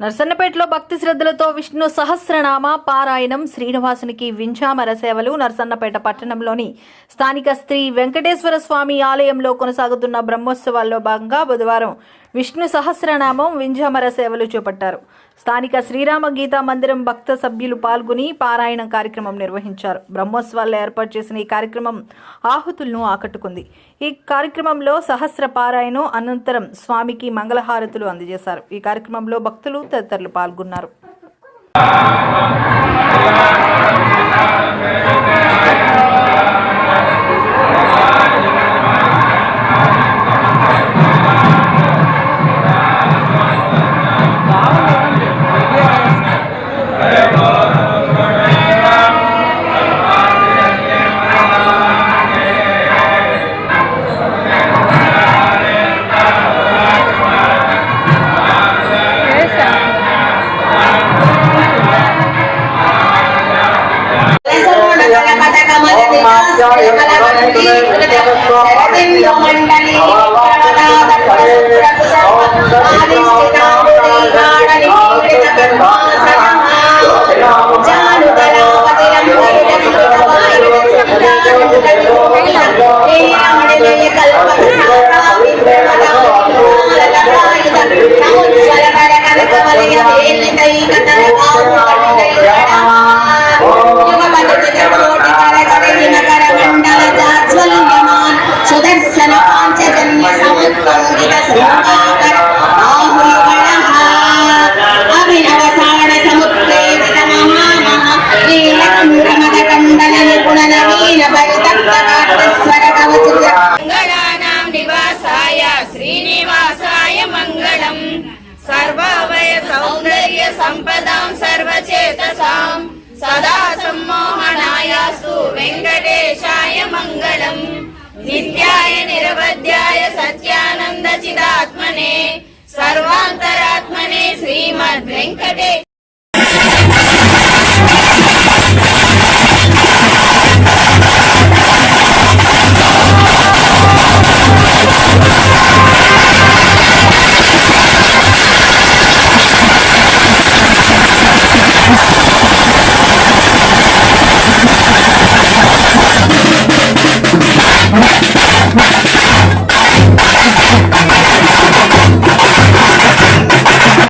నర్సన్నపేటలో భక్తి శ్రద్ధలతో విష్ణు సహస్రనామ పారాయణం శ్రీనివాసునికి వింఛామర సేవలు నర్సన్నపేట పట్టణంలోని స్థానిక శ్రీ వెంకటేశ్వర స్వామి ఆలయంలో కొనసాగుతున్న బ్రహ్మోత్సవాల్లో భాగంగా బుధవారం విష్ణు సహస్రనామం వింజమర సేవలు చేపట్టారు. స్థానిక శ్రీరామ గీతా మందిరం భక్త సభ్యులు పాల్గొని పారాయణం కార్యక్రమం నిర్వహించారు. బ్రహ్మోత్సవాల్లో ఏర్పాటు చేసిన ఈ కార్యక్రమం ఆహుతులను ఆకట్టుకుంది. ఈ కార్యక్రమంలో సహస్ర పారాయణం అనంతరం స్వామికి మంగళహారతులు అందజేశారు. ఈ కార్యక్రమంలో భక్తులు తదితరులు పాల్గొన్నారు. गोविंद मंडली సౌందర్య సంపదాం సర్వచేతసాం. సదా సమ్మోహనాయాస్తు వెంకటేశాయ నిత్యాయ నిరవధ్యాయ సత్యానంద చిదాత్మనే సర్వాంతరాత్మనే శ్రీమద్ వెంకటే